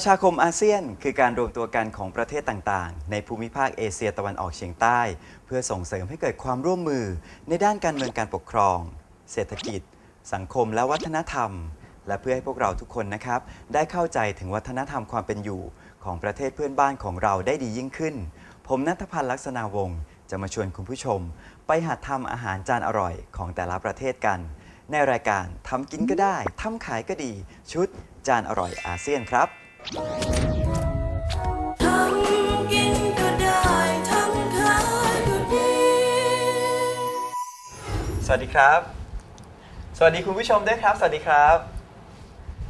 ประชาคมอาเซียนคือการรวมตัวกันของประเทศต่างๆ ในภูมิภาคเอเชียตะวันออกเฉียงใต้ เพื่อส่งเสริมให้เกิดความร่วมมือ ในด้านการเมืองการปกครอง เศรษฐกิจ สังคมและวัฒนธรรม และเพื่อให้พวกเราทุกคนนะครับ ได้เข้าใจถึงวัฒนธรรมความเป็นอยู่ ของประเทศเพื่อนบ้านของเราได้ดียิ่งขึ้น ผมนัทพันธ์ลักษณาวงศ์จะมาชวนคุณผู้ชม ไปหัดทำอาหารจานอร่อยของแต่ละประเทศกัน ในรายการทำกินก็ได้ทำขายก็ดี ชุดจานอร่อยอาเซียนครับ ทำกินก็ได้ทำขายก็ดี สวัสดีครับ สวัสดีคุณผู้ชมด้วยครับ สวัสดีครับ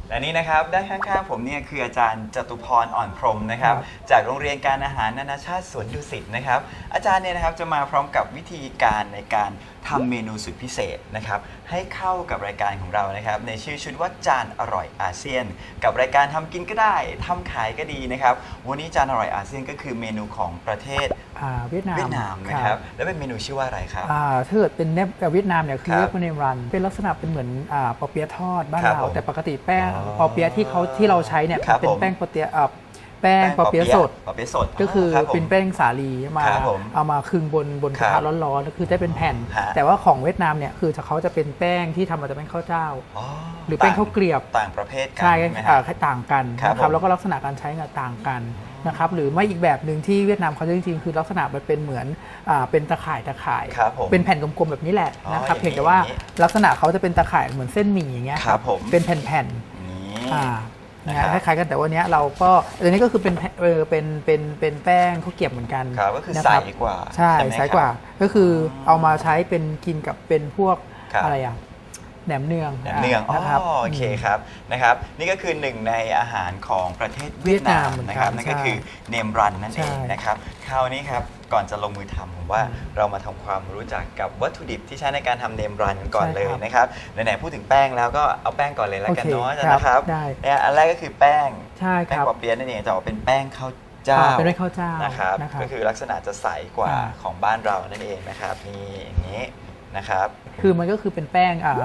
และนี่นะครับด้านข้างๆผมเนี่ยคืออาจารย์จตุพรอ่อนพรหมนะครับ จากโรงเรียนการอาหารนานาชาติสวนดุสิตนะครับ อาจารย์เนี่ยนะครับจะมาพร้อมกับวิธีการในการทำเมนูสุดพิเศษนะครับให้เข้ากับรายการของเรานะครับในชื่อชุดว่าจานอร่อยอาเซียน กับรายการทำกินก็ได้ทำขายก็ดีนะครับวันนี้จานอร่อยอาเซียนก็คือเมนูของประเทศอ่าเวียดนามเวียดนามนะครับแล้วเป็นเมนูชื่อว่าอะไรครับอ่าถ้าเกิดเป็นเนปเวียดนามเนี่ยคือครับเรียกว่าเนมรัน เป็นลักษณะเป็นเหมือนอ่าปอเปี๊ยะทอดบ้านครับเราผมแต่ปกติแป้งอ๋อปอเปี๊ยะที่เขาที่เราใช้เนี่ยครับเป็นผมแป้งปอเปี๊ยะอ่า แป้งปอเปี๊ยะสด ปอเปี๊ยะสดก็คือรับผม เป็นแป้งสาลีมาครับผมเอามาคึงบนบนกระครัทะบร้อนๆก็คือได้เป็นแผ่น ฮะ แต่ว่าของเวียดนามเนี่ยคือเขาจะเป็นแป้งที่ทำมาจากแป้งข้าวเจ้า อ๋อหรือแป้งข้าวเกลียบ ต่างประเภทกันใช่ไหมอ่าฮะต่างกันครับนะครับผมแล้วก็ลักษณะการใช้งานต่างกันนะครับหรือไม่อีกแบบหนึ่งที่เวียดนามเขาจะจริงๆคือลักษณะมันเป็นเหมือนอ่าเป็นตะข่ายตะข่าย ครับผมเป็นแผ่นกลมๆแบบนี้แหละอ๋อนะครับอย่างนี้เพียงแต่ว่าลักษณะเขาจะเป็นตะข่ายเหมือนเส้นหมี่อย่างเงี้ยครับผม เป็นแผ่นนี่ๆอ่า นะครัฮะบ คล้ายๆกันแต่วันนี้ยเราก็อันนี้ก็คือเป็นแผ่นเออเป็นเป็นเป็นแป้งข้าวเกรียบเหมือนกันครับก็คือนะใสรับกว่าใช่ไหมใสกว่าครับ ก็คือเอามาใช้เป็นกินกับเป็นพวกครับ อะไรอะแหนมเนืองแหนมเนืองอ๋อนะครับ โอเคครับนะครับ นี่ก็คือหนึ่งในอาหารของประเทศเวียดนามเวียดนามเหมือนกันนะครับนั่นก็ใช่คือเนมรันนั่นเองใช่ นะครับคราวนี้ครับ ก่อนจะลงมือทำผมว่าอืมเรามาทำความรู้จักกับวัตถุดิบที่ใช้ในการทำเนมรันกันก่อนใช่เลยครับนะครับไหนๆพูดถึงแป้งแล้วก็เอาแป้งก่อนเลยแล้วกันโอเคเนาะอาจารครับย์นะครับได้ เนี่ยอันแรกก็คือแป้งใช่คแป้งรับปอเปี๊ยะนั่นเองจะออกเป็นแป้งข้าวเจ้า อ่าเป็นแป้งข้าวเจ้านะครับ นะครับ ก็คือลักษณะจะใสกว่าอ่า ของบ้านเรานั่นเองนะครับ นี่อย่างนี้ นะครับ คือมันก็คือเป็นแป้งอ่า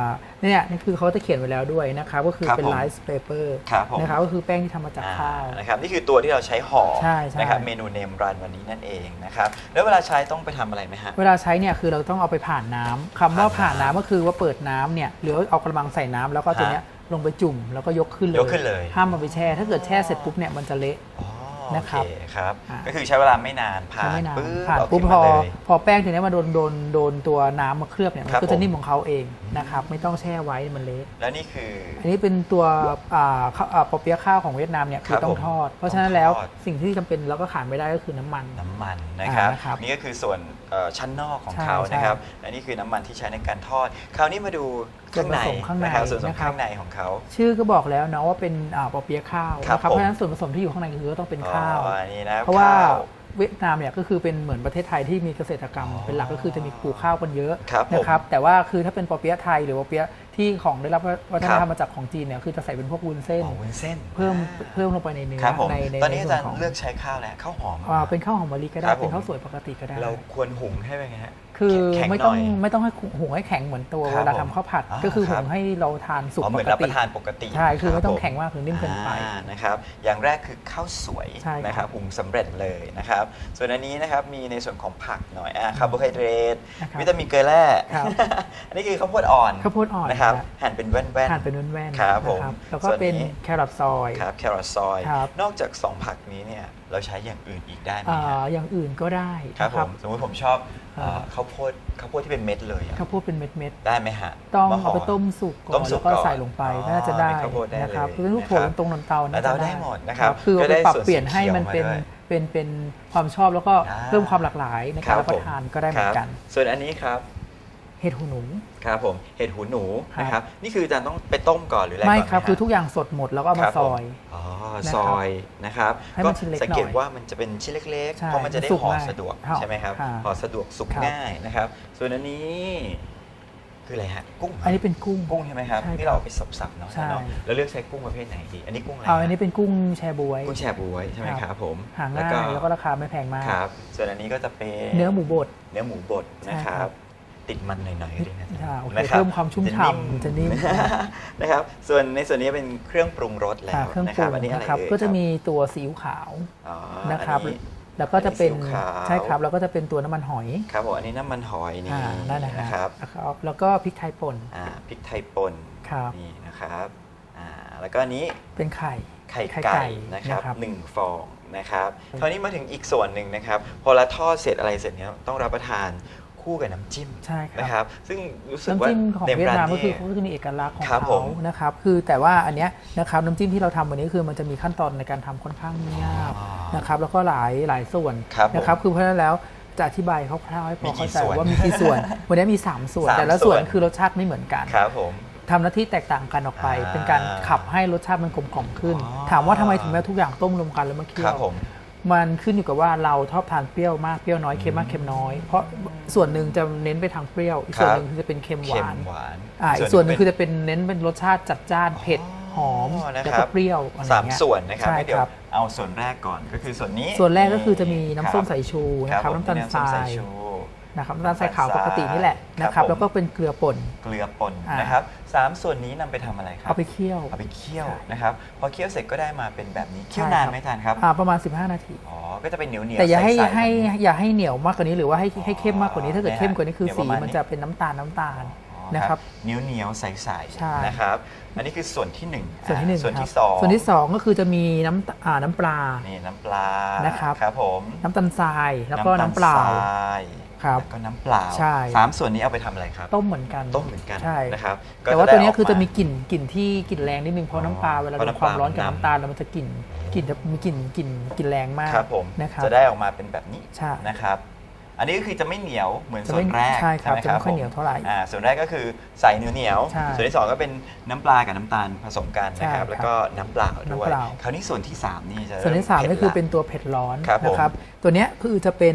เนี่ยนี่คือเขาจะเขียนไว้แล้วด้วยนะครับก็คือครับเป็นผมไ i ซ์เปเปอร์ครับผม นะครับก็คือแป้งที่ทำมาจากข้าว อ่นะครับนี่คือตัวที่เราใช้ห่อใช่ใช่ นะครับเมนูเนมรันวันนี้นั่นเองนะครับแล้วเวลาใช้ต้องไปทำอะไรไหมฮะ เวลาใช้เนี่ยคือเราต้องเอาไปผ่านน้ำคำว่าผ่าผ่านนน้ำน้ำก็คือว่าเปิดน้ำเนี่ยหรือเอากระมังใส่น้ำแล้วก็ตัวเนี้ยลงไปจุ่มแล้วก็ยกขึ้นเลยยกขึ้นเลย ห้ามเอาไปแช่ ถ้าเกิดแช่เสร็จปุ๊บเนี่ยมันจะเละ อ๋อ นะครับ โอเคครับ อ่า ก็คือใช้เวลาไม่นานผ่าใช้นไม่นานปุ๊บผ่านเอาปุ๊บขึ้นพมาอเลย พอแป้งตัวเนี้ยมาโดนโดนโดนตัวน้ำมาเคลือบเนี่ยมัครับนก็ผจะมนิ่มของเขาเองนะครับไม่ต้องแช่ไว้มันเละแล้วนี่คือ อันนี้เป็นตัวอ่าข้าวอ่าปอเปี๊ยะข้าวของเวียดนามเนี่ยคืครัอบต้องผมทอด เพราะฉะนั้นแล้วต้องทอด สิ่งที่จำเป็นแล้วก็ขาดไม่ได้ก็คือน้ำมัน น้ำมันนะครับ อ่านะครับนี่ก็คือส่วนเอ่อชั้นนอกของใช่เขาใช่นะครับและนี่คือน้ำมันที่ใช้ในการทอด คราวนี้มาดูข้างในส่วนผสมข้างในนะครับส่วนผสมนะครับ ข้างในของเขา ชื่อก็บอกแล้วเนาะว่าเป็นอ่าปอเปี๊ยะข้าวครับนะครับผมเพราะฉะนั้นส่วนผสมที่อยู่ข้างในคือก็ต้องเป็นข้าวอ๋ออันนี้นะเพราะว่าข้เวียดนามเนี่ยก็คือเป็นเหมือนประเทศไทยที่มีเกษตรกรรมอ๋อเป็นหลักก็คือจะมีปลูกข้าวกันเยอะครับผมนะครับแต่ว่าคือถ้าเป็นปอเปี๊ยะไทยหรือปอเปี๊ยะที่ของได้รับวัฒนธรครัรบมมาจากของจีนเนี่ยคือจะใส่เป็นพวกวุ้นเส้นอ๋อวุ้นเส้น เพิ่มอ่าเพิ่มลงไปในเนื้อครับผมในในตอนนี้อาใส่จารวย์ของเลือกใช้ข้าวแล้วข้าวหอมอ่าเป็นข้าวหอมมะลิก็ได้ครับผมเป็นข้าวสวยปกติก็ได้ เราควรหุงให้เป็นไงฮะ คือแข็งๆไม่ต้องหน่ยไม่ต้องให้หุงให้แข็งเหมือนตัวครับเวลาทำข้าวผัดผมก็คือครัหุบงให้เราทานสุกอ๋อเหปมือนกรับปติระทานปกติใช่คือไม่ต้องรับผแข็งมากหรือนิ่มเกินไป อ่านะครับอย่างแรกคือข้าวสวยใช่ครับนะครับหุงสำเร็จเลยนะครับ ส่วนอันนี้นะครับมีในส่วนของผักหน่อยอ่าคาร์โบไฮเดรตนะครับวิตามินเกลือแร่ ครับ อันนี้คือข้าวโพดอ่อนข้าวโพดอ่อนนะครับครับหั่นเป็นแว่นๆ ทานเป็นแว่นๆครับผมนะแล้วก็ส่วนเป็นนี้แครอทซอย ครับแครอทซอย ครับ นอกจากสองผักนี้เนี่ย เราใช้อย่างอื่นอีกได้ไหมอ่าฮะอย่างอื่นก็ได้ครับนะ ผมสมมติผมชอบเอ่อครับข้าวโพดข้าวโพดที่เป็นเม็ดเลยอะข้าวโพดเป็นเม็ดได้ไหมฮะๆ ต้องมะห่ เอาไปต้มสุกก่ต้อมนสุแล้กวก็ก่อนใส่ลงไปอ๋อน่าจะได้เป็นข้าวโพดได้นะครับเลยคือลูกโป่งตรงนนเตาแล้วน่าจะเราได้ได้หมดนะครับคือก็เอาได้ไปปรับส่วนเปลี่ยนสีให้เขียวมันเป็นมาด้วยเป็นเป็นความชอบแล้วก็อ่า เพิ่มความหลากหลายในการรับประทานก็ได้เหมือนกันครับส่วนอันนี้ครับ เห็ดหูหนู ครับผมเห็ดหูหนูครับ นะครับนี่คืออาจารย์ต้องไปต้มก่อนหรืออะไรก่อนไม่หครับฮะคือทุกอย่างสดหมดแล้วก็เอาคมารับซผมอย อ๋อนะครับซอยนะครับให้ก็มันชิ้นเล็กสังเกตหน่อยว่ามันจะเป็นชิ้นเล็กๆใช่เพราะมันจะได้สุกห่อง่ายสะดวกห่อใช่ไหมครับค่ะห่อสะดวกสุกครับ ง่ายนะครับ ส่วนอันนี้คืออะไรฮะกุ้งอันนี้เป็นกุ้ง กุ้งใช่ไหมครับใช่ครับที่เราเอาไปสับๆเนาะใช่ เนาะแล้วเลือกใช้กุ้งประเภทไหนดีอันนี้กุ้งอะไรเอาอันฮะนี้เป็นกุ้งแชบวย กุ้งแช่บวยใช่ไหมครับครับผมหาง่ายแล้วก็ราคาไม่แพงมาก ครับส่วนอันนี้ก็จะเป็นเนื้อหมูบด เนื้อหมูบดนะคใช่ครัรับบ ติดมันหน่อยๆด้วยนะอ่าโอเคนะครับเพิ่มความชุ่มฉ่ำจะนิ่มนะครับ ส่วนในส่วนนี้เป็นเครื่องปรุงรสแล้อ่าวเครื่องนะปครุรับงอันนี้อะไรนะครับ เอ่ยก็จะครับมีตัวซีอิ๊วขาวอ๋อนะครับ อันนี้แล้วก็จะเป็นอันนี้ซีอิ๊วขาว ใช่ครับแล้วก็จะเป็นตัวน้ำมันหอยครับผมอันนี้น้ำมันหอยนี่อ่านั่นนะนะคครัรับบนะครับแล้วก็พริกไทยป่นอ่าพริกไทยป่นครับ นี่นะครับอ่าแล้วก็อันนี้ เป็นไข่ ไข่ไข่ไก่ไก่นะครับนะครับหนึ่งฟองนะครับคราวนี้มาถึงอีกส่วนหนึ่งนะครับ พอเราทอดเสร็จอะไรเสร็จเนี้ยต้องรับประทาน คู่กับน้ำจิ้มใช่ครับ นะครับซึ่งรู้สึกว่าน้ำจิ้มของในเวียดนามร้ก็คือนี่เขาก็จะมีเอกลักษณ์ของครับผเขาม นะครับคือแต่ว่าอันเนี้ยนะครับน้ำจิ้มที่เราทำวันนี้คือมันจะมีขั้นตอนในการทำค่อนข้างยากอ๋อนะครับแล้วก็หลายหลายส่วนครับผมนะครับคือเพราะฉะนั้นแล้วจะอธิบายคร่าวๆให้พมีอกี่เข้าใจส่วนว่ามีกี่ส่วน วันนี้มี 3 ส่วน สามแต่ละส่ส่ววนนคือรสชาติไม่เหมือนกันครับผม ทำหน้าที่แตกต่างกันออกไป อ่าเป็นการขับให้รสชาติมันกลมกล่อมขึ้น อ๋อถามว่าทำไมถึงแม้ทุกอย่างต้มรวมกันแล้วมาเคี่คยรับวผม มันขึ้นอยู่กับว่าเราชอบทานเปรี้ยวมากเปรี้ยวน้อยเค็มมากเค็มน้อย เพราะส่วนหนึ่งจะเน้นไปทางเปรี้ยวอีกส่วนหนึ่งคือจะเป็นเค็มหเค็มวานหวานอ่าอีกส่วนหนึงเป็คือจะเป็นเน้นเป็นรสชาติจัดจ้านเผ็ดหอมอ๋อนะแล้วครัก็บเปรี้ยวอะไรสามเงี้ยส่วนนะครับใช่ให้เดี๋ยควรับเอาส่วนแรกก่อนก็คือส่วนนี้ ส่วนแรกก็คือจะมีน้ำส้มครับสายชูนะครับผมน้ำตาลน้ำทส้มราสายยชู นะครับน้ำตาลทรายขาวน้ำตาลปกตินี่แหละทรายนะครับครับผมแล้วก็เป็นเกลือป่น เกลือป่นอ่านนะครับสามส่วนนี้นำไปทำอะไรครับเอาไปเคี่ยวเอาไปเคี่ยวใช่นะครับพอเคี่ยวเสร็จก็ได้มาเป็นแบบนี้เคี่ยวใช่นานครับไหมทานครับอ่าประมาณ 15 นาทีอ๋อก็จะเป็นเหนียวเหนียวแต่อย่าให้ใสๆให้แบบนี้อย่าให้เหนียวมากกว่านี้หรือว่าให้ให้เข้มมากกว่านี้ถ้าเกิดนะฮะเข้มกว่านี้คือเดี๋ยวสีประมาณมันนี้จะเป็นน้ำตาลน้ำตาลอ๋อนะครับเหนียวเหนียวๆใสใช่ๆนะครับอันนี้คือส่วนที่หนึ่งส่วนที่หนึ่งอ่าส่วนครับที่สองส่วนที่สองก็คือจะมีน้ำอ่าน้ำปลานี่น้ำปลานะครับครับผมน้ำตาลทรายแล้วก็น้ำเปล่าตลทราย ครับแล้วก็น้ำเปล่าใช่ สามส่วนนี้เอาไปทำอะไรครับ ต้มเหมือนกันต้มเหมือนกันใช่นะครับก็แต่ว่าได้ตัวเนี้ยกคือจะมีากลิ่นกลิ่นที่กลิ่นแรงนิดนึงเพราะน้ำปลาเวลาเพราะโดนน้ำความร้อนปลากับมันนำน้ำตาลแล้วมันจะกลิ่นกลิ่นจะมีกลิ่นกลิ่นกลิ่นแรงมากครับผมนะครับจะได้ออกมาเป็นแบบนี้ใช่นะครับ อันนี้ก็คือจะไม่เหนียวเหมือนจะส่ไม่วนแรกใช่ครับไหมจะไม่ค่อยเหนียวเท่าไหร่อ่าส่วนแรกก็คือใส่เหนียวเหนียวๆใช่ส่วนที่สองก็เป็นน้ำปลากับน้ำตาลผสมกันนะครับใช่ครับแล้วก็น้ำเปล่าด้วย น้ำเปล่า คราวนี้ส่วนที่สามนี่จะส่วนที่สามริ่ก็คือผ็ดละเป็นตัวเผ็ดร้อนครับผมนะครับ ตัวเนี้ยคือจะเป็น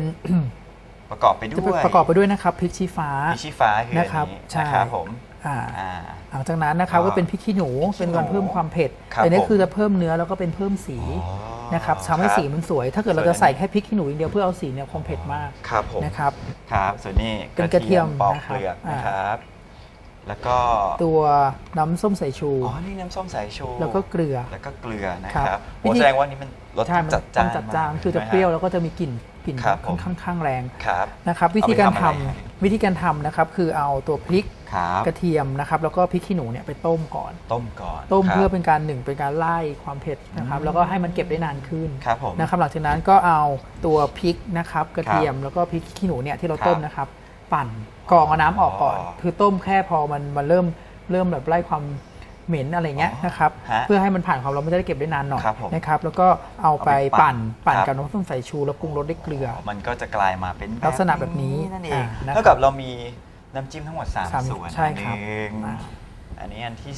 ประกอบไปด้จะวยประกอบไปด้วยนะครับพริกชี้ฟ้า มีชีฟ้าคืออันนะครับนี้ใช่ นะครับผมอ่าอ่า หลังจากนั้นนะครับก็ก็เป็นพริกขี้หนูพริกขี้หนูเป็นการเพิ่มความเผ็ดครับแต่นี่ผมคือจะเพิ่มเนื้อแล้วก็เป็นเพิ่มสีอ๋อนะครับทำให้ครับสีมันสวย ถ้าเกิดเราส่วนจะใส่อันนี้แค่พริกขี้หนูอย่างเดียวเพื่อเอาสีเนี่ยคงเผ็ดมากครับผมนะครับ ครับ ส่วนนี้เป็นกระเทียมปอกนะครับเปลือกอ่านนะครับ แล้วก็ตัวน้ำส้มสายชู อ๋อ นี่น้ำส้มสายชู แล้วก็เกลือ แล้วก็เกลือนะคครัรับบโอ้วิธีแสดงว่านี่มันรสใช่มันจัดต้จ้าองนจัดจ้านมกคือจะใช่ไหมเปรี้ยวฮแล้วก็จะมีกลิ่นกลิ่นครับผมค่อนข้างแรงครับนะครับวิเอาธีไปการทำทำอะไรครับวิธีการทำนะครับคือเอาตัวพริกครับกระเทียมนะครับแล้วก็พริกขี้หนูเนี่ยไปต้มก่อน ต้มก่อน ต้มครับเพื่อเป็นการหนึ่งเป็นการไล่ความเผ็ดนะครับแล้วก็ให้มันเก็บได้นานขึ้นครับผมนะครับหลังจากนั้นก็เอาตัวพริกนะครับกระเทียมแล้วก็พริกขี้หนูเนี่ยที่เราครับต้มนะครับ ปั่นกรองเอาน้ำออกก่อน อ๋อคือต้มแค่พอมันมันเริ่มเริ่มแบบไล่ความเหม็นอะไรเงี้ยอ๋อนะครับฮะเพื่อให้มันผ่านความร้อนมันจะได้เก็บได้นานหน่อยครับผมนะครับ แล้วก็เอาไปเอาไปปั่ปั่นนปั่นครับ กับน้ำส้มสายชูแล้วปรุงรสด้วยเกลือ มันก็จะกลายมาเป็นลักษณะแบบนี้นั่นเองอ่านะครับเท่ากับเรามีน้ำจิ้มทั้งหมดสาม3ส่วนใช่ครับอันหนึ่งอ่าอันนี้อันที่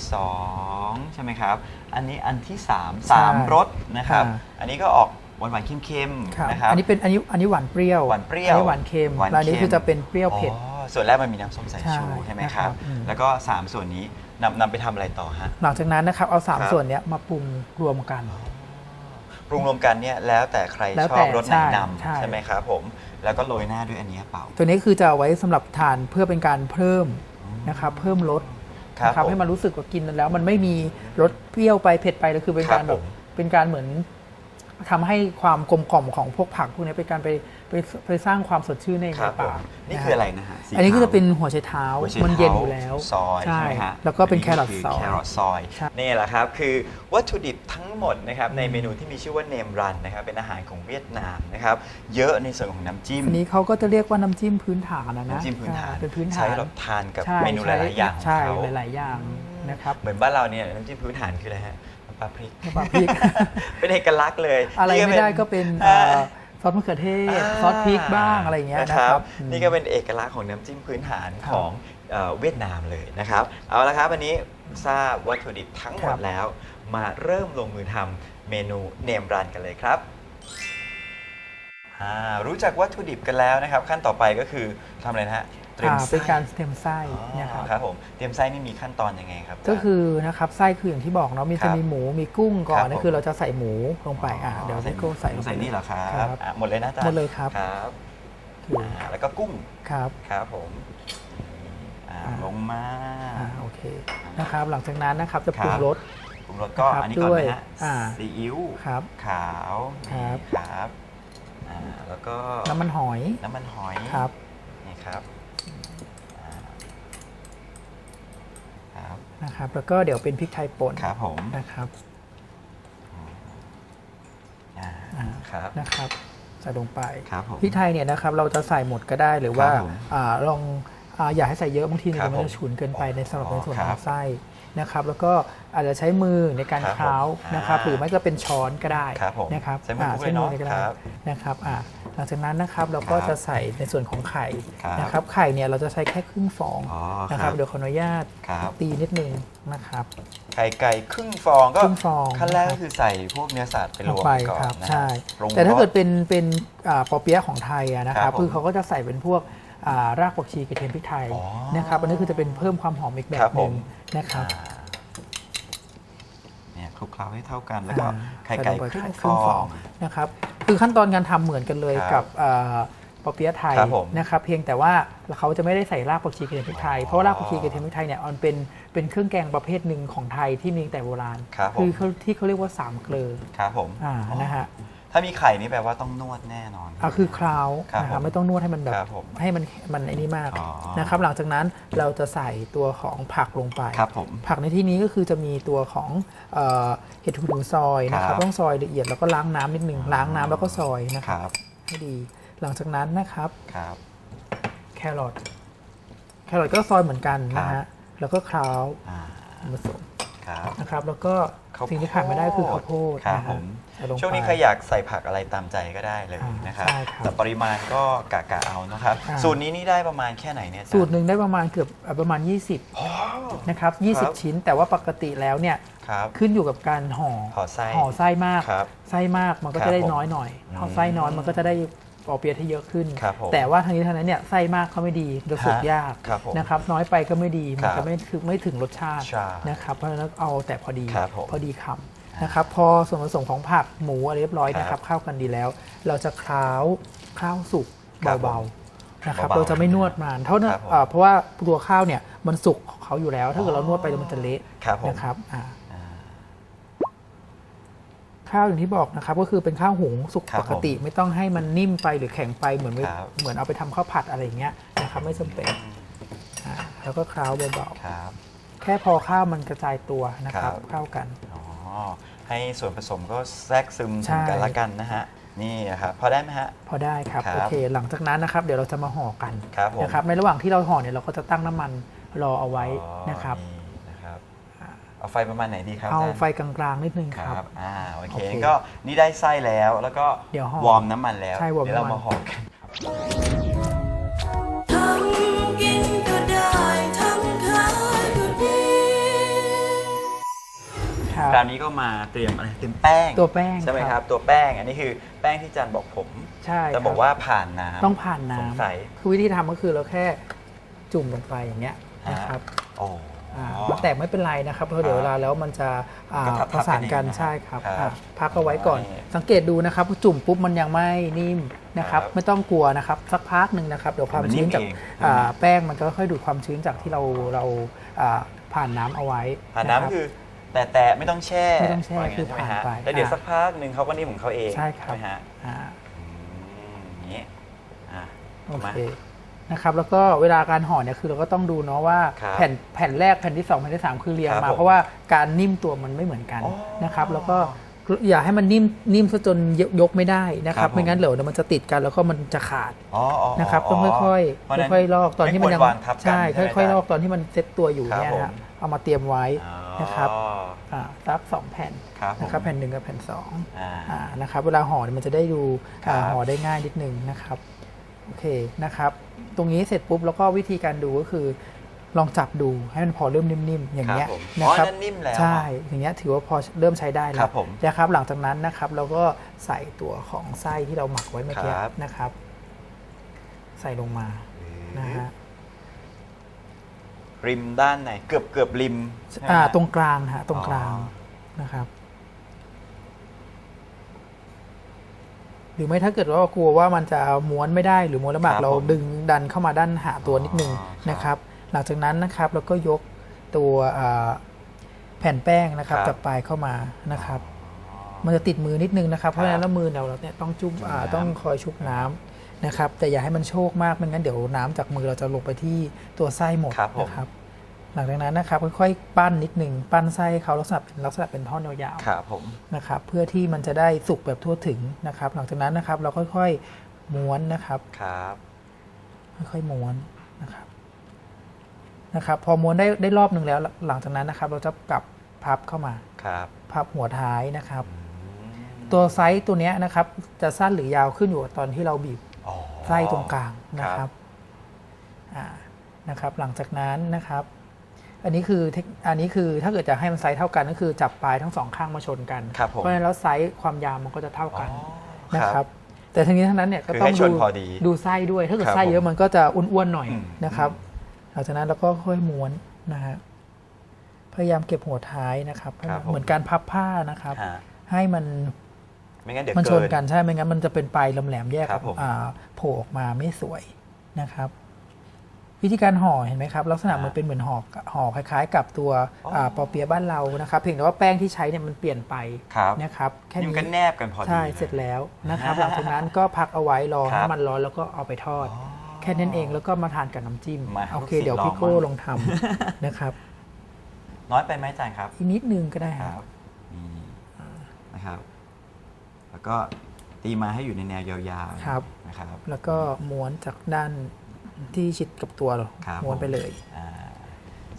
2ใช่ไหมครับ อันนี้อันที่3ใช่3รสนะครับ อ่า อันนี้ก็ออก หวานหวานๆเค็มครับๆนะครับอันนี้เป็นอันนี้อันนี้หวานเปรี้ยวหวานเปรี้ยวอันนี้หวานเค็มหวานแล้วอันนี้เค็มคือจะเป็นเปรี้ยวเผ็ด อ๋อส่วนแรกมันมีน้ำส้มสายชูใช่ใช่ไหมครับนะครับอืม แล้วก็3ส่วนนี้นำนำไปทำอะไรต่อฮะ หลังจากนั้นนะครับเอาสามครับ ส่วนเนี้ยมาปรุงรวมกัน ปรุงรวมกันเนี่ยแล้วแต่ใครแล้วชอแต่บรสไหนใช่นำใช่ ใช่ไหมครับผมแล้วก็โรยหน้าด้วยอันนี้เปล่า ตัวนี้คือจะเอาไว้สำหรับทานเพื่อเป็นการเพิ่มนะครับเพิ่มรสครับนะครับผมให้มันรู้สึกว่ากินแล้ว มันไม่มีรสเปรี้ยวไปเผ็ดไปแล้วคือเป็นครับการแบผบมเป็นการเหมือน ทำให้ความกลมกล่อมของพวกผักพวกนี้เป็นการไปไปไปสร้างความสดชื่นในครับในปากผมนี่ฮคืออะไรนะฮะสีอันนี้ก็ขาวจะเป็นหัวไชเท้าหัวไชมันเย็นท้าอยู่แล้วซอยใช่ไหมฮะแล้วก็เป็นแครอทอัซอยแครอทซอยใช่นี่แหละครับคือวัตถุดิบทั้งหมดนะครับในเมนูที่มีชื่อว่าเนมรันนะครับเป็นอาหารของเวียดนามนะครับเยอะในส่วนของน้ำจิ้มอันนี้เขาก็จะเรียกว่าน้ำจิ้มพื้นฐานนะนะน้ำจิ้มพื้นฐานอ่เป็นพื้นฐานใช้เราทานกับใช่เมนูหลายๆอย่างของใช่เขาหลายๆอย่างนะครับเหมือนบ้านเราเนี่ยน้ำจิ้มพื้นฐานคืออะไรฮะน้ำ ปลาพริกน้ำปลาพริก เป็นเอกลักษณ์เลยอะไรนี่ไม่ได้ก็เป็นอ่าเอ่อซอสมะเขือเทศซอสพริกบ้างอะไรอย่างเงี้ยนะครับอืมนี่ก็เป็นเอกลักษณ์ของน้ำจิ้มพื้นฐานครับของเอ่อเวียดนามเลยนะครับ เอาละครับวันนี้ทราบวัตถุดิบทั้งหมครัดบแล้ว มาเริ่มลงมือทำเมนูเนมรันกันเลยครับอ่ารู้จักวัตถุดิบกันแล้วนะครับ ขั้นต่อไปก็คือทำอะไรนะฮะ เตรียมอ่าไส้เป็นการเตรียมไส้อ๋อนะครับ ครับผมเตรียมไส้นี่มีขั้นตอนยังไงครับ ก็คือนะครับไส้คืออย่างที่บอกเนาะมีครัจะบมีหมูมีกุ้งก่อครันบนี่ผมคือเราจะใส่หมูลงไปอะเดี๋ยวให้โก้ใส่ลงไป ใส่นี่เหรอครับครับอะหมดเลยนะจ๊ะหมดเลยครับ ครับคืออ่าแล้วก็กุ้งครับ ครับผมอ่าลงมาอ่าโอเคนะครับหลังจากนั้นนะครับจะปรุงครับรส ปรุงรสก็นะครับอันนี้ก่อนด้วยนะฮะอ่า ซีอิ๊วครับ ขาวครับ นี่ครับอ่าแล้วก็น้ำมันหอยน้ำมันหอยครับ นี่ครับอ่าครับ นะครับ แล้วก็เดี๋ยวเป็นพริกไทยป่นครับผมนะครับอ่าอ่าครับ นะครับใส่ลงไปครับผมพริกไทยเนี่ยนะครับเราจะใส่หมดก็ได้หรือว่าครับผมอ่าลองอ่าอยากให้ใส่เยอะบางทีเนี่ยครับมันผมจะฉุนเกินไปในสำหรับอ๋อในส่วนคขรัอบงไส้นะครับ แล้วก็อาจจะใช้มือในการครับเคล้าผมนะครับ อ่าหรือไม่ก็เป็นช้อนก็ได้ครับผมนะครับใช้มืออ่าคลุกเลยเนาะก็ได้ครับ นะครับอ่าห ลังจากนั้นนะครับเราก็ครับจะใส่ในส่วนของไข่ครับนะครับไข่เนี่ยเราจะใช้แค่ครึ่งฟองอ๋อนะครับเดี๋ยวขออนุญาตครับตีนิดนึงนะครับไข่ไก่ครึ่งฟองก็ครึ่งฟองขั้นแรกนะครัก็บคือใส่พวกเนื้อสัตว์ไปลรงวมไปก่อนครับนะฮะใช่ปรุงแต่ถ้ารสเกิดเป็นเป็นอ่าปอเปี๊ยะของไทยอะนะคครัรับบผมคือเขาก็จะใส่เป็นพวกอ่ารากผักชีกระเทียมพริกไทยอ๋อนะครับอันนี้คือจะเป็นเพิ่มความหอมอีกแบครับบหผนึ่มงนะครับอ่าเนี่ยคลุกเคล้าให้เท่ากันแล้วก็อ่าไข่ไก่ใส่ลงไปครึ่งครึ่งฟฟอองงนะครับ คือขั้นตอนการทำเหมือนกันเลยครับกับอ่าปอเปี๊ยะไทยครับผมนะครับเพียงแต่ว่าเขาจะไม่ได้ใส่รากผักชีกระเทียมพริกไทยเพราะว่ารากผักชีกระเทียมพริกไทยเนี่ยมันเป็นเป็นเครื่องแกงประเภทหนึ่งของไทยที่มีตั้งแต่โบราณครับผมอเขาที่เขาเรียกว่าสามเกลือครับผมอ่านะฮะ ถ้ามีไข่นี่แปลว่าต้องนวดแน่นอน อะคือคราวครับนะครับผมไม่ต้องนวดให้มันแบบครับผมให้มันมันไอ้นี่มากอ๋อ นะครับ หลังจากนั้นเราจะใส่ตัวของผักลงไป ครับผม ผักในที่นี้ก็คือจะมีตัวของเอ่อเห็ดหูหนูซอยนะคครัรับบ ต้องซอยละเอียดแล้วก็ล้างน้ำนิดนึงล้างน้ำแล้วก็ซอยนะคครับรับให้ดี หลังจากนั้นนะครับครับ แครอทแครอทก็ซอยเหมือนกันนะครัฮะบ แล้วก็คราวอ่าผสมครับ นะครับ แล้วก็ข้าวโพดสิ่งที่ขาดไม่ได้คือข้าวโพดครับนะผฮะมใส่ ลงไปช่วงนี้ใครอยากใส่ผักอะไรตามใจก็ได้เลยอ่านนะครับใช่ครับแต่ปริมาณก็กะกะเอานะครับ อ่า สูตรนี้นี่ได้ประมาณแค่ไหนเนี่ยอาจาสูตรหนึ่งได้ประมาณเกือบเอ่อประมาณ 20อ๋อนะครับครับ 20 ชิ้น แต่ว่าปกติแล้วเนี่ยครับ ขึ้นอยู่กับการห่อห่อไส้ห่อไส้มาก ครับไส้มากมันก็ครับจะได้ผมน้อยหน่อยอืมห่อไส้น้อยมันก็จะได้ปอเปี๊ยะที่เยอะขึ้น ครับผมแต่ว่าทางนี้ทางนั้นเนี่ยไส้มากก็ไม่ดีจะสุกฮะยากครับผมนะครับน้อยไปก็ไม่ดีมันครัจะบไม่ถึงไม่ถึงรสชาติใช่นะครับเพราะฉะนั้นเอาแต่พอดีครับผม พอดีคำ นะครับพอส่วนผสมของผักหมูอะไรเรียบร้อยนะคครัรับบเข้ากันดีแล้ว เราจะเคล้าข้าวสุกครับเบาๆนะครับเบาๆเราจะไม่นวดมันเท่านั้นครับผมอ่าเพราะว่าตัวข้าวเนี่ยมันสุกของเขาอยู่แล้ว ถ้าเกิดเรานวดไปแล้วมันจะเละครับผมนะครับอ่าอ่าข้าวอย่างที่บอกนะครับก็คือเป็นข้าวหุงสุกครับปกติ ไม่ต้องให้มันนิ่มไปหรือแข็งไปเหมือนไม่ครับเหมือนเอาไปทำข้าวผัดอะไรอย่างเงี้ยนะครับไม่จำเป็นอ่าแล้วก็เคล้าเบาครับๆแค่พอข้าวมันกระจายตัวนะครับครับเข้ากันอ๋อ ให้ส่วนผสมก็แทรกซึมใช่ถึงกันละกันนะฮะ นี่นะครับพอได้ไหมฮะ พอได้ครับครับโอเค หลังจากนั้นนะครับเดี๋ยวเราจะมาห่อกันครับผม นะครับในระหว่างที่เราห่อเนี่ยเราก็จะตั้งน้ำมันรอเอาไว้อ๋อนะครับนะครับ เอาไฟประมาณไหนดีครับเอาจรย์ไฟกลางๆนิดนึงคครัรับ บอ่าโอเคโอเคก็นี่ได้ไส้แล้วแล้วก็เดี๋ยวห่อวอร์มน้ำมันแล้วใช่วอร์มเดี๋ยวเราน้ำมัน มาห่อกัน ครับคราวนี้ก็มาเตรียมอะไรเตรียมแป้งตัวแป้งใช่ไหมครับครับตัวแป้งอันนี้คือแป้งที่จันบอกผมใช่จะคบรัอกว่าผ่านน้ำ ต้องผ่านน้สงสัยำคือวิธีทำก็คือเราแค่จุ่มลงไปอย่างเงี้ยฮะนะครับโอ้อ่ามันแตกไม่เป็นไรนะครับเพราะเดี๋ยวเวลาแล้วมันจะอ่าก็ทับๆประสานกันกันเองนะใช่ครับครับอะพักเอาไว้ก่อน นี่สังเกตดูนะครับจุ่มปุ๊บมันยังไม่นิ่มนะครับ ครับไม่ต้องกลัวนะครับสักพักหนึ่งนะครับเดี๋ยวความมันนิ่ชื้นมจากเอง อ่าแป้งมันก็ค่อยดูดความชื้นจากที่เราเราอ่าผ่านน้ำเอาไว้ผ่านะรับน้ำคือ แต่แต่ไม่ต้องแช่ไม่ต้องแช่ว่าย่างนั้นคือใช่ไหมผ่านฮะไปแล้วเดี๋ยวอ่าสักพักหนึ่งเขาก็นิ่มของเขาเองใช่ครับ ไหมฮะอ่าอืมอย่างนี้อะโอมา เคนะครับแล้วก็เวลาการห่อเนี่ยคือเราก็ต้องดูเนาะว่าครับแผ่นแผ่นแรกแผ่นที่2แผ่นที่3คือเรียงครับมา ผมเพราะว่าการนิ่มตัวมันไม่เหมือนกันอ๋อนะครับแล้วก็อย่าให้มันนิ่มนิ่มซะจนยกยกไม่ได้นะคครัรับบผม ไม่งั้นเดี๋ยวมันจะติดกันแล้วก็มันจะขาดอ๋ออ๋อนะครับต้องค่อยเพราะฉะนั้นๆค่อยๆลอกตอนที่มันยังไควรวางทับกันใช่ไหมค่อยๆลอกาจารตอนที่มันเซ็ตตัวอยู่เนี่ยครับผม นะฮะเอามาเตรียมไว้ อ๋อนะครับอ่าสักสองแผ่นครับผมนะครับแผ่นหนึ่งกับแผ่นสองอ่า อ่านะครับเวลาห่อเนี่ยมันจะได้ดูอ่าครับ ห่อได้ง่ายนิดนึงนะครับโอเคนะครับตรงนี้เสร็จปุ๊บแล้วก็วิธีการดูก็คือ ลองจับดูให้มันพอเริ่มนิ่มๆอย่างเงี้ยครับผมนะอ๋อครับ นั่นนิ่มแล้ว ใช่ อย่างเงี้ยถือว่าพอเริ่มใช้ได้แล้ครัวบผมนะครับ หลังจากนั้นนะครับเราก็ใส่ตัวของไส้ที่เราหมักไว้เมื่อกี้ครับ นะครับ ใส่ลงมานะฮะ ริมด้านไหน เกือบเกือบริมใช่ไหมอ่าฮะ ตรงกลางฮะตรงกลางอ๋อ นะครับ หรือไม่ถ้าเกิดว่ากลัวว่ามันจะม้วนไม่ได้หรือม้วนลำบากครับเราผมดึงดันเข้ามาด้านหาตัวนิดนึงอ๋อครับนะครับ หลังจากนั้นนะครับเราก็ยกตัวอ่าแผ่นแป้งนะครับครับจากปลายเข้ามานะครับ มันจะติดมือนิดนึงนะครับเพราะฉะนั้นแล้วมือเราเนี่ยต้องจุ่มอ่าจุ่มน้ำต้องคอยชุบน้ำ นะครับ แต่อย่าให้มันโชกมากไม่งั้นเดี๋ยวน้ำจากมือเราจะลงไปที่ตัวไส้หมดครับผม นะครับ หลังจากนั้นนะครับค่อยๆปั้นนิดนึงปั้นไส้ให้เขาลักษณะเป็นลักษณะเป็นท่อนยาวๆ ครับผม นะครับเพื่อที่มันจะได้สุกแบบทั่วถึงนะครับ หลังจากนั้นนะครับเราค่อยๆม้วนนะครับ ครับ ค่อยๆม้วนนะครับนะครับ พอม้วนได้ได้รอบหนึ่งแล้วหลังจากนั้นนะครับ เราจะกลับพับเข้ามา ครับพับหัวท้ายนะครับ อืมตัวไซส์ตัวเนี้ยนะครับ จะสั้นหรือยาวขึ้นอยู่กับตอนที่เราบีบอ๋อ ไส้ตรงกลางนะคครัรับบอ่านะครับหลังจากนั้นนะครับ อันนี้คือเทคอันนี้คือถ้าเกิดจะให้มันไซส์เท่ากันก็คือจับปลายทั้งสองข้างมาชนกันครับผมเพราะฉะนั้นแล้วไซส์ความยาวมันก็จะเท่ากันอ๋อนะครับ แต่ทั้งนี้ทั้งนั้นเนี่ยก็คือต้องให้ชดูนพอดีดูไส้ด้วย ถ้าเกิดครับไส้เยผอะมมันก็จะอ้วนๆหน่อยอืมนะครับ หลังจากนั้นเราก็ค่อยม้วนนะฮะพยายามเก็บหัวท้ายนะครับให้มันเหมือนการพับผ้านะครับฮะให้มัน ไม่งั้นเดี๋ยวมันชนเกิกันใช่ไม่งั้นมันจะเป็นปลายแหลมๆแยกครับผมอ่าโผล่ออกมาไม่สวยนะครับ วิธีการห่อเห็นไหมครับ ลักษณะมันเป็นเหมือนห่อห่อคล้าย ๆ กับตัวอ่าปอเปียะบ้านเรานะครับ เพียงแต่ว่าแป้งที่ใช้เนี่ยมันเปลี่ยนไปครับนะครับแค่นี่มันนี้ก็แนบกันพอดีใช่เสร็จแล้วนะครับ หลังจากนั้นก็พักเอาไว้รอครัให้บมันร้อนแล้วก็เอาไปทอดอ๋อแค่นั้นเองแล้วก็มาทานกับน้ำจิ้มมาโอเคลูกศิษย์เดี๋ยวลองพี่โก้บ้างลองทำนะครับน้อยไปไหมอาจารย์ครับอีกนิดนึงก็ได้คครัรับบนี่นะครับ แล้วก็ตีมาให้อยู่ในแนวยาวๆครับนะครับ แล้วก็ม้วนจากด้านที่ชิดกับตัวเราครับ ม้วนไปเลยอ่า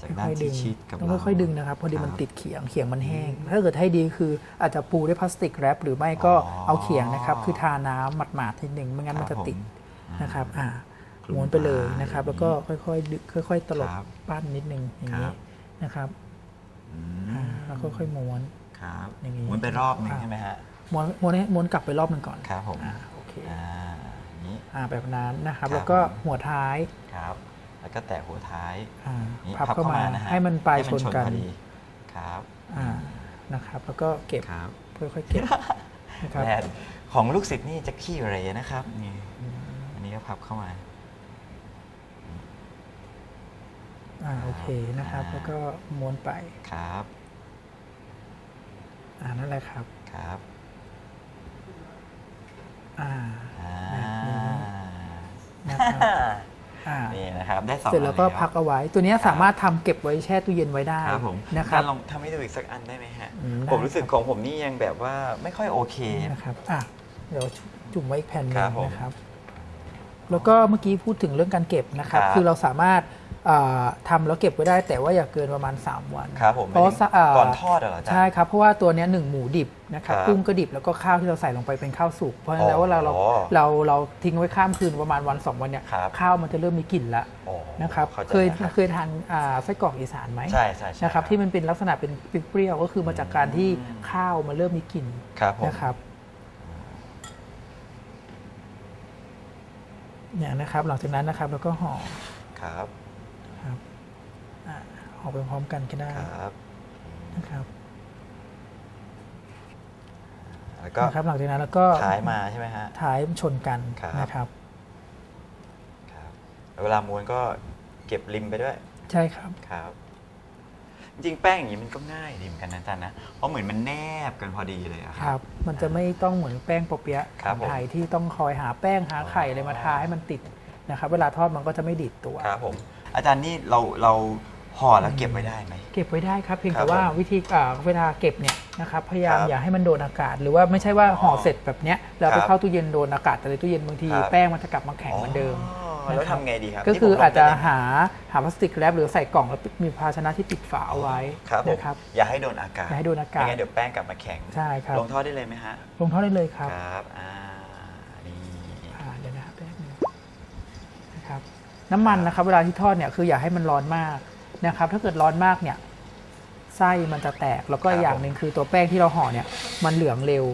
จากด้านค่อยๆดึที่งชิดกับต้องเรา ค่อยๆดึงนะครับ พอดีมันครับติดเขียงเขียงมันแห้ง ถ้าเกิดให้ดีคืออาจจะปูด้วยพลาสติกแรปหรือไม่ก็อ๋อเอาเขียงนะครับ คือทาน้ำหมาดๆทีหนึ่งไม่งั้นมันจะติดผมนะครับอ่าคลุมม้วนไปเลยปลายนะครับ แล้วก็ค่อยๆดึงค่อย ๆ ตลบครับปั้นนิดนึงอย่างครันี้บ นะครับอือ่ามแล้วค่อยๆม้วน ครับอย่างนี้หมุนไปรอบหนึงครับใช่ไหมฮะ ม้วนม้วนให้ม้วนกลับไปรอบหนึงก่อนครับผมอ่าโอเคอ่าอย่างนี้ อ่าแบบนั้นนะครับ ครับแล้วก็ผม หัวท้ายครับ แล้วก็แตะหัวท้าย อ่านี่พับเข้ามานะฮะให้มันปลายชนกันพอดีครับอ่านะครับ แล้วก็เก็บครับค่อยๆเก็บนะครับ แต่ของลูกศิษย์นี่จะขี้อะไรนะครับนี่อันนี้ก็พับเข้ามา อ่าโอเคนะครับ อ่า แล้วก็ม้วนไปครับอ่านั่นแหละครับ ครับ อ่าอ่านะครับอ่านี่นะครับ ได้สองเสร็จแล้วก็อันพักเอาไว้ ตัวเนี้ยครับสามารถทำเก็บไว้แช่ตู้เย็นไว้ได้ครับผมนะครับอาจาย์ลองทำให้ดูอีกสักอันได้ไหมฮะ อืมได้ ผมรู้สึกของผมนี่ยังแบบว่าไม่ค่อยโอเค นะครับอะเดี๋ยวจุ่มไว้อีกแผ่นหนึครังบผม นะครับ แล้วก็เมื่อกี้พูดถึงเรื่องการเก็บนะครับ ครับ คือเราสามารถอ่าทำแล้วเก็บไว้ได้ แต่ว่าอย่าเกินประมาณ 3 วัน ครับผมเพราะว่าสะอ่า ก่อนทอดเหรออาจารย์ ใช่ครับ เพราะว่าตัวเนี้ยหนึ่งหมูดิบนะครับครับกุ้งก็ดิบแล้วก็ข้าวที่เราใส่ลงไปเป็นข้าวสุกเพราะฉะนั้นแล้วอ๋อเวลาเราเราเราทิ้งไว้ข้ามคืนประมาณวันสองวันเนี่ยครับ ข้าวมันจะเริ่มมีกลิ่นละโอ้นะครับข้าใจเคยรับเคยทานอ่าไส้กรอกอีสานไหมใช่ใช่ใช่นะครับที่มันเป็นลักษณะเป็นเปรี้ยวๆก็คือมาจากการที่อืมข้าวมันเริ่มมีกลิ่นครับผม นะครับ เนี่ยนะครับ หลังจากนั้นนะครับเราก็ห่อครับครับอ่าห่อไปพร้อมกันก็ได้ครับนะครับแล้วก็นะครับหลังจากนั้นแล้วก็ท้ายมาใช่ไหมฮะท้ายชนกันครับนะครับครับแล้วเวลาม้วนก็เก็บริมไปด้วย ใช่ครับครับ จริงๆแป้งอย่างนี้มันก็ง่ายดีเหมือนกันนะอาจารย์นะ เพราะเหมือนมันแนบกันพอดีเลยอะครับมันจะไม่ต้องเหมือนแป้งปอเปี๊ยะครับของไทยที่ต้องคอยหาแป้งหาไข่อะไรมาทาให้มันติดนะครับ เวลาทอดมันก็จะไม่ดิดตัว ครับผม อาจารย์นี่เราเราห่อแล้วเก็บไว้ได้ไหม เก็บไว้ได้ครับเพียงครัแต่บว่าผมวิธีอ่าเวลาเก็บเนี่ยนะครับพยายามครับอย่าให้มันโดนอากาศ หรือว่าไม่ใช่ว่าห่อเสร็จแบบเนี้ยแล้วไปครับเข้าตู้เย็นโดนอากาศแต่ในตู้เย็นบางทีครับ แป้งมันจะกลับมาแข็งเหมือนเดิม อ๋อ แล้วทำไงดีครับก็คือนี่ผมลงอาจจะไปในหาหาพลาสติกแรปหรือใส่กล่องแล้วมีภาชนะที่ปิดฝาเอาไว้ครับผมนะครับอย่าให้โดนอากาศอย่าให้โดนอากาศไม่งั้นเดี๋ยวแป้งกลับมาแข็งใช่ครับลงทอดได้เลยไหมฮะลงทอดได้เลยครับครับอ่านี่อ่าเดี๋ยวนะครับแป๊บนึงนะครับน้ำมันนะครับเวลาที่ทอดเนี่ยคืออย่าให้มันร้อนมากนะครับ ถ้าเกิดร้อนมากเนี่ยไส้มันจะแตกแล้วก็ครับอย่างหนึ่งคือตัวแป้งที่เราห่อเนี่ยมันเหลืองเร็ว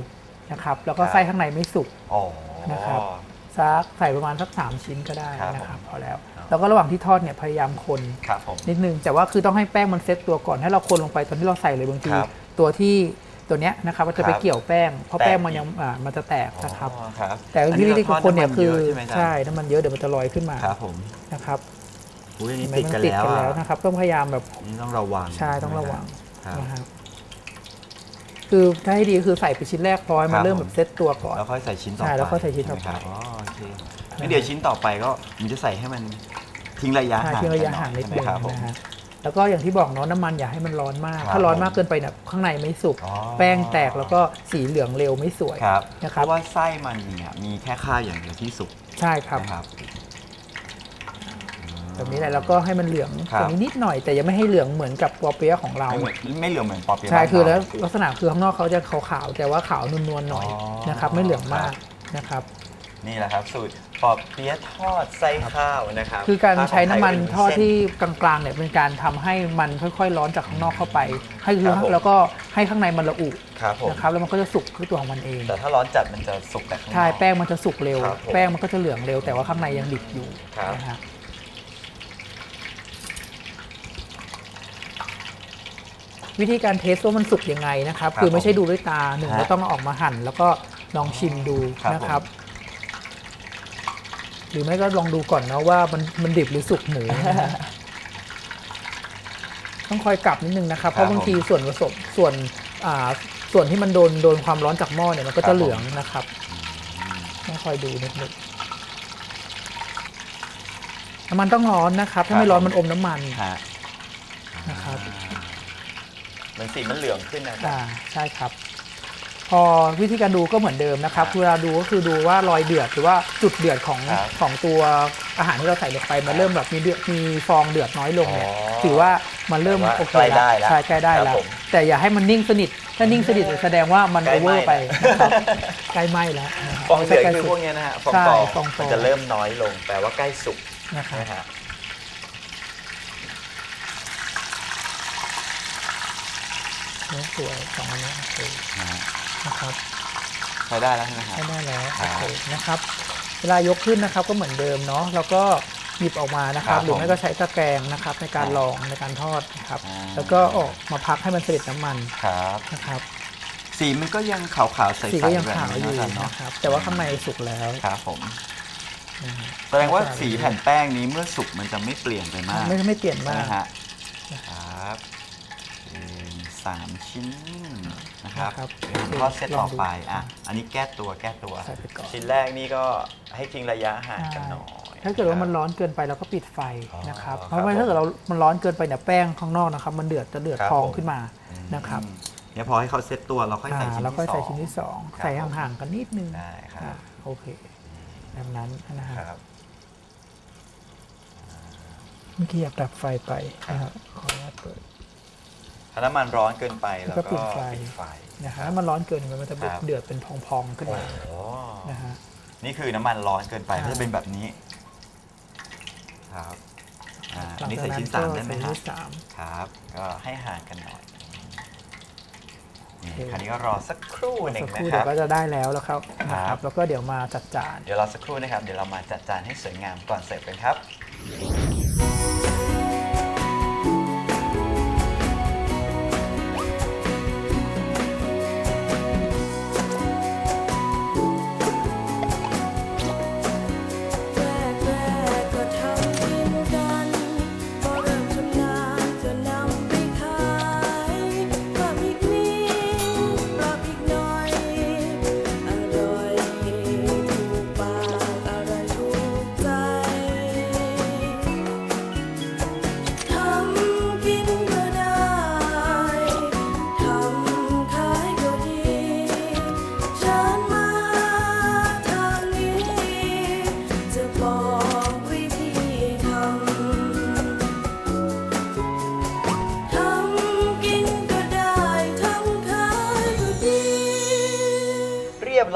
นะครับ แล้วก็ครับไส้ข้างในไม่สุกอ๋อนะครับ สักใส่ประมาณสักสามชิ้นก็ได้ครับนะครับผมพอแล้วครับแล้วก็ระหว่างที่ทอดเนี่ยพยายามคนครับผมนิดนึงแต่ว่าคือต้องให้แป้งมันเซ็ตตัวก่อนให้เราคนลงไปตอนที่เราใส่เลยบางทีครับตัวที่ตัวเนี้ยนะครับมันจะไปครับเกี่ยวแป้ง เพราะแตกแป้งมันยังอ่ามันจะแตกนะครับอ๋อครับแต่วิธีที่คนเนี่ยคือใช่ไหมใช่น้ำมันเยอะเดี๋ยวมันจะลอยขึ้นมาครับผมนะครับอุ้ยอันเห็นี้นไหมติดมันกันติดแล้วกันแล้วอะนะครับ ต้องพยายามแบบนี่ต้องระวังใช่ต้องระวังครับนะครับคือถ้าให้ดีคือใส่ไปชิ้นแรกพอให้มันครับเริ่มแบบเซตตัวก่อนแล้วค่อยใส่ชิ้นต่อไปใช่แล้วค่อยใส่ชิ้นต่อไป งั้นเดี๋ยวชิ้นต่อไปก็มันจะใส่ให้มันทิ้งระยะใช่ห่างทิ้งระยะห่างนิดใช่นึงไหมครับผม นะฮะแล้วก็อย่างที่บอกเนาะน้ำมันอย่าให้มันร้อนมาก ครับถ้าร้อนมากเกินไปเนี่ยข้างในไม่สุก อ๋อ แป้งแตกแล้วก็สีเหลืองเร็วไม่สวยครับนะคเพรับราะว่าไส้มันเนี่ยมีแค่ข้าวอย่างเดียวที่สุกใช่ครับนะครับ แบบนี้แหละแล้วก็ให้มันเหลืองครับ ตรงนี้นิดหน่อยแต่ยังไม่ให้เหลืองเหมือนกับปอเปี๊ยะของเรา ไม่เหมือนไม่เหลืองเหมือนปอเปี๊ยะใช่บ้านคือเรา แล้วลักษณะคือข้างนอกเขาจะขาวๆแต่ว่าขาวนวลๆหน่อยอ๋อนะครับ ไม่เหลืองมากนะครับ นี่แหละครับ สูตร ปอเปี๊ยะทอดไส้ข้าวนะครับคือการใช้น้ำมันถ้าขงไทยทอดเป็นที่กลางๆเนี่ยเป็นการทำให้มันค่อยๆ ร้อนจากข้างนอกเข้าไป ให้คือครับผมแล้วก็ให้ข้างในมันระอุครับผมนะครับแล้วมันก็จะสุกคือตัวของมันเอง แต่ถ้าร้อนจัดมันจะสุกแต่ข้างนอกใช่แป้งมันจะสุกเร็ว ครับผมแป้งมันก็จะเหลืองเร็วแต่ว่าข้างในยังดิบอยู่ครับ นะฮะวิธีการเทสว่ามันสุกยังไงนะครับ ครับคือไม่ใช่ผมดูด้วยตาหนึ่งฮะเราต้องเอาออกมาหั่น แล้วก็ลองชิมดูครับนะครับ หรือไม่ก็ลองดูก่อนนะว่ามันมันดิบหรือสุกหมูนะฮะต้องคอยกลับนิดนึงนะครับ เพครัราะบบางทีผมส่วนผสมส่วนอ่าส่วนที่มันโดนโดนความร้อนจากหม้อเนี่ยมันก็ครัจะบผม เหลืองนะครับต้องคอยดูนิดนึงน้ำมันต้องร้อนนะครับ ถ้าไม่ร้อนมันอมน้ำมัน ฮะนะครับ เหมือนสีมันเหลืองขึ้นนะครัอ่าบใช่ครับ พอวิธีการดูก็เหมือนเดิมนะครับครับเวลาดูก็คือดูว่ารอยเดือดหรือว่าจุดเดือดของครับของตัวอาหารที่เราใส่ลงไปมันเริ่มแบบมีเดือดมีฟองเดือดน้อยลงเนี่ยอ๋อถือว่ามันเริ่มแปลว่าโอเคใกล้ได้แล้วใช่ใกล้ได้ครับแล้วผมแต่อย่าให้มันนิ่งสนิทถ้านิ่งสนิทแสดงว่ามันใกล้โอเวอร์ไหม้ไปแล้วนะครับใกล้ไหม้แล้วนะฮะฟองเดือดใกล้คือสุพวกเนี้ยนะฮะฟองใช่ฟองฟองฟอง มันจะเริ่มน้อยลง แปลว่าใกล้สุกนะครับ นะฮะเนื้อสวยสองอันนี้โอเคนะฮะะครับใช้ได้แล้วใช่ไหมครับ ใช้ได้แล้วโอเคนะครับ เวลายกขึ้นนะครับก็เหมือนเดิมเนาะแล้วก็หยิบออกมานะครับหรือไม่ก็ใช้ตะแกรงนะครับ ในการครองในการทอดนะครับแล้วก็ออกมาพักให้มันสด็จน้ำมันครับ นะครับ สีมันก็ยังขาวๆใสๆแบบนี้อยู่นะครับ แต่ว่าข้างในสุกแล้วครับผมแสดงว่าสีแผ่นแป้งนี้เมื่อสุกมันจะไม่เปลี่ยนไปมากไม่ไม่เปลี่ยนมากนะฮะครับ 3 ชิ้นนะครับนะครับข้เซตต่อไปอะอันนี้แก้ตัวแก้ตัวชิ้นแรกนี่ก็ให้ทิ้งระยะห่างกันหน่อย ถ้าเกิดว่ามันร้อนเกินไปเราก็ปิดไฟนะครับเพราะว่าถ้าเกิดเรา มันร้อนเกินไปเนี่ยแป้งข้างนอกนะครับ มันเดือดจะเดือดคพองขึ้นมานะครับเนี่ยพอให้เขาเซตตัวเราค่อยใส่ชิ้นแล้วก็ที่สใส่อง ชิ้นที่สองใส่ห่างๆกันนิดนึงได้ครับโอเคแบบนั้นนะฮะครับ เมื่อกี้อยากดับไฟไปนะขออนุญาตเปิด ถ้าน้ำมันร้อนเกินไปแล้วก็ก็ปิดไฟ ปิดไฟ นะครับถ้ามันร้อนเกินไปมันจะครับ เดือดเป็นพองๆขึ้นโอ้มาโหนะฮะ นี่คือน้ำมันร้อนเกินไปครับก็จะเป็นแบบนี้ ครับอ่าหลังนี่จากใส่นั้นชิ้นก็สามได้ไหมใส่ครัชิ้บนสาม ครับ ก็ให้ห่างกันหน่อยนี่โอเค คราวนี้ก็รอสักครู่หนึ่งสักคนะรู่คเดี๋รัยบ วก็จะได้แล้วแล้วครับนะคครัรับบแล้วก็เดี๋ยวมาจัดจาน เดี๋ยวรอสักครู่นะครับ เดี๋ยวเรามาจัดจานให้สวยงามก่อนเสิร์ฟกันครับ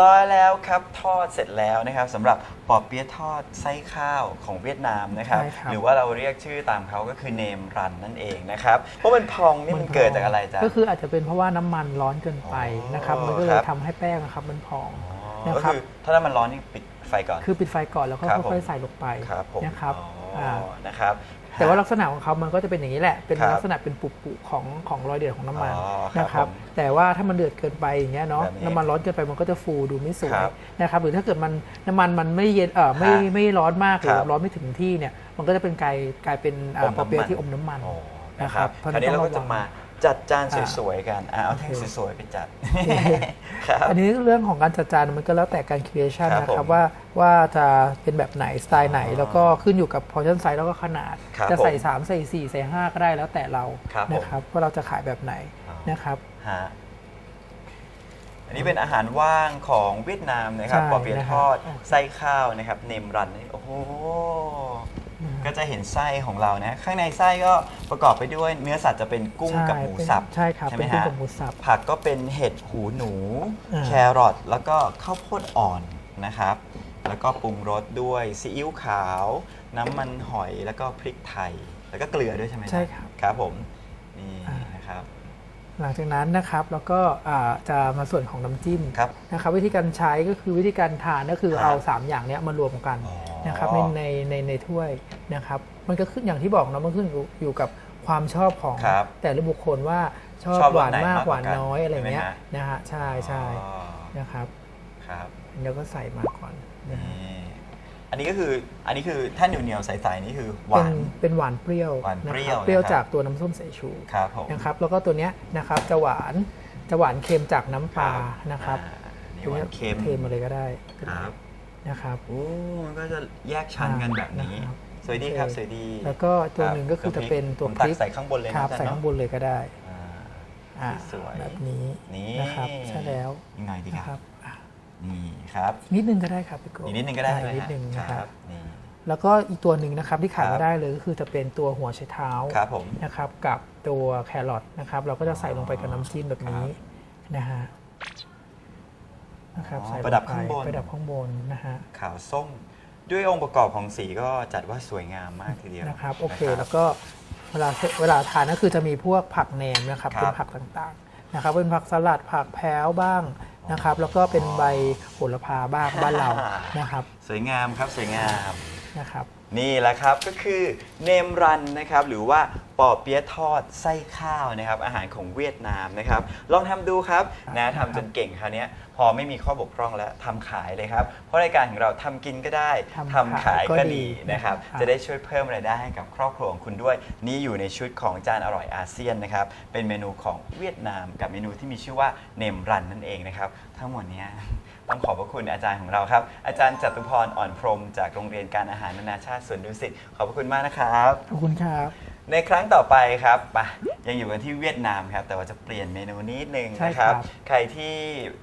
รียบร้อยแล้วครับทอดเสร็จแล้วนะครับสำหรับปอเปี๊ยะทอดไส้ข้าวของเวียดนามนะครับใช่ครับ หรือว่าเราเรียกชื่อตามเขาก็คือเนมรันนั่นเองนะครับเพราะมันพองนี่มันเกิดจากอะไรจ๊ะ ก็คืออาจจะเป็นเพราะว่าน้ำมันร้อนเกินไปนะครับ อ๋อมันก็เลครัยบทำให้แป้งนะครับมันพองอ๋อนะก็ครับคือถ้าน้ำมันร้อนนี่ปิดไฟไฟก่อน คือปิดไฟก่อนแล้วก็ครับผม ค่อยๆใส่ลงไปครับผมนะครับอ๋ออานะครับ แต่ว่าลักษณะของเขามันก็จะเป็นอย่างนี้แหละ เป็นครับลักษณะเป็นปุๆของของรอยเดือดของน้ำมันอ๋อครับนะครับผมแต่ว่าถ้ามันเดือดเกินไปอย่างเงี้ยเนาะแบบนี้น้ำมันร้อนเกินไปมันก็จะฟูดูไม่สวยครับนะครับ หรือถ้าเกิดมันน้ำมันมันไม่เย็นเออไม่ฮะไม่ร้อนมากหรือครับร้อนไม่ถึงที่เนี่ย มันก็จะเป็นกลายกลายเป็นอ่าอมปอเปี๊ยะน้ำมันที่อมน้ำมันโอ้นะนะคครัรับบเพราะคราวนี้ฉะนั้นเราต้องก็จะระวังมา จัดจานอ่าสวยๆกันอะเอาแท่งโอเคสวยๆไปจัดโอเคครับอันนี้เรื่องของการจัดจานมันก็แล้วแต่การครีเอชันครับนะครับผมว่าว่าจะเป็นแบบไหนสไตล์ไหนอ๋อแล้วก็ขึ้นอยู่กับพอชั่นไซส์แล้วก็ขนาดครับจะใส่ผม3ใส่ 4 ใส่ 5 ก็ได้แล้วแต่เราครับผมนะครับว่าเราจะขายแบบไหนอ๋อนะครับฮะ อันนี้เป็นอาหารว่างของเวียดนามนะครับใช่ปอเปี๊ยะนะครับทอดไส้ข้าวนะครับ เนมรันนี่โอ้โห ก็จะเห็นไส้ของเรานะ ข้างในไส้ก็ประกอบไปด้วยเนื้อสัตว์จะเป็นกุ้งกับหมูสับใช่ครับใช่ไหเป็มนกุ้งฮะกับหมูสับ ผักก็เป็นเห็ดหูหนู อ่า แครอทแล้วก็ข้าวโพดอ่อนนะครับ แล้วก็ปรุงรสด้วยซีอิ๊วขาว น้ำมันหอยแล้วก็พริกไทย แล้วก็เกลือด้วยใช่ไหมใช่ครับ ครับผมนี่ อ่าน นะครับ หลังจากนั้นนะครับแล้วก็อ่าจะมาส่วนของน้ำจิ้มครับนะครับวิธีการใช้ก็คือวิธีการทานก็คือครับเอา 3 อย่างเนี้ยมารวมกันอ๋อนะครับในในในในถ้วยนะครับมันก็ขึ้นอย่างที่บอกเนาะมันขึ้นอยู่อยู่กับความชอบของครับแต่ละบุคคลว่าชอบชอบหวานรสไหนมากมากกหว่าวานกันน้อยอะไรเงี้ยใช่ไหมฮะนะฮะใช่ใช่อ๋อนะครับครับเดี๋ยวก็ใส่มาก่อนนะฮะนี่ อันนี้ก็คืออันนี้คือถ้าเหนียวเหนียวๆใสๆนี่คือหเป็วานน เป็นหวานเปรี้ยวหวานเปรี้นะยวครับเปรี้ยวนะครับ จากตัวน้ำส้มสายชูครับผมนะครับแล้วก็ตัวเนี้ยนะครับจะหวานจะหวานเค็มจากน้ำปลานะครับอ่านี่ตัวหวาเนี้ยนเค็มเทมาเลยก็ได้ครับนะครับ โอ้มันก็จะแยกชั้นกันแบบนี้ นะครับ สวยดีครับโอเคสวยดีแล้วก็ตัวหนึ่งก็คือรับจะเป็นตัวผมพตัริกกใส่ข้างบนเลยครับนะใส่ข้างบนเลยก็ได้อ่า อ่าสวยแบบนี้นี่นะครับใช่แล้วอีกหน่อยดีนะคครัรับบอะ นี่ครับนิดนึงก็ได้ครับพี่โกอีกนิดนึงก็ได้อ่าใช่ไหมนิดฮะนึงนะคครัรับบนี่ แล้วก็อีกตัวหนึ่งนะครับที่ขาดครับไม่ได้เลยก็คือจะเป็นตัวหัวไชเท้าครับผม นะครับ กับตัวแครอทนะครับ เราก็จะใส่ลงไปกับน้ำจิ้มแบบนี้นะฮะนะครับอ๋อใส่ลประดับข้างบน ประดับข้างบนนะฮะ ขาวส้ม ด้วยองค์ประกอบของสีก็จัดว่าสวยงามมากทีเดียว นะครับโอเคนะแล้วก็เวลาเวลาทานก็คือจะมีพวกผักแหนมนะครับครับเป็นผักต่างๆนะครับเป็นผักสลัดผักแพ้วบ้าง นะครับ แล้วก็เป็นใบโหระพาบ้างบ้านเรานะครับ สวยงามครับสวยงาม นะครับ นี่แหละครับก็คือเนมรันนะครับหรือว่าปอเปี๊ยะทอดไส้ข้าวนะครับ อาหารของเวียดนามนะครับ ลองทำดูครับนะทำจนเก่งคราวเนี้ยพอไม่มีข้อบกพร่องแล้วทำขายเลยครับ เพราะรายการของเราทำกินก็ได้ทำทำขายขายก็ก็ดีดีนะครับนะครับ จะได้ช่วยเพิ่มรายได้ให้กับครอบครัวของคุณด้วย นี่อยู่ในชุดของจานอร่อยอาเซียนนะครับเป็นเมนูของเวียดนามกับเมนูที่มีชื่อว่าเนมรันนั่นเองนะครับทั้งหมดเนี้ย ต้องขอบพระคุณอาจารย์ของเราครับ อาจารย์จตุพรอ่อนพรหมจากโรงเรียนการอาหารนานาชาติสวนดุสิตขอบพระคุณมากนะครับ ขอบคุณครับ ในครั้งต่อไปครับไปยังอยู่กันที่เวียดนามครับ แต่ว่าจะเปลี่ยนเมนูนิดนึงใช่นะคครัรับ บ ใครที่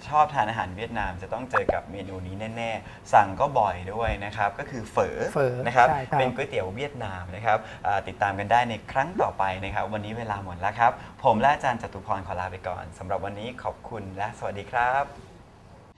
ชอบทานอาหารเวียดนามจะต้องเจอกับเมนูนี้แน่ๆ สั่งก็บ่อยด้วยนะครับ ก็คือเฝอเฝอนะครับ ใช่ครับ เป็นก๋วยเตี๋ยวเวียดนามนะครับอ่าติดตามกันได้ในครั้งต่อไปนะครับ วันนี้เวลาหมดแล้วครับ ผมและอาจารย์จตุพรขอลาไปก่อนสำหรับวันนี้ขอบคุณและสวัสดีครับ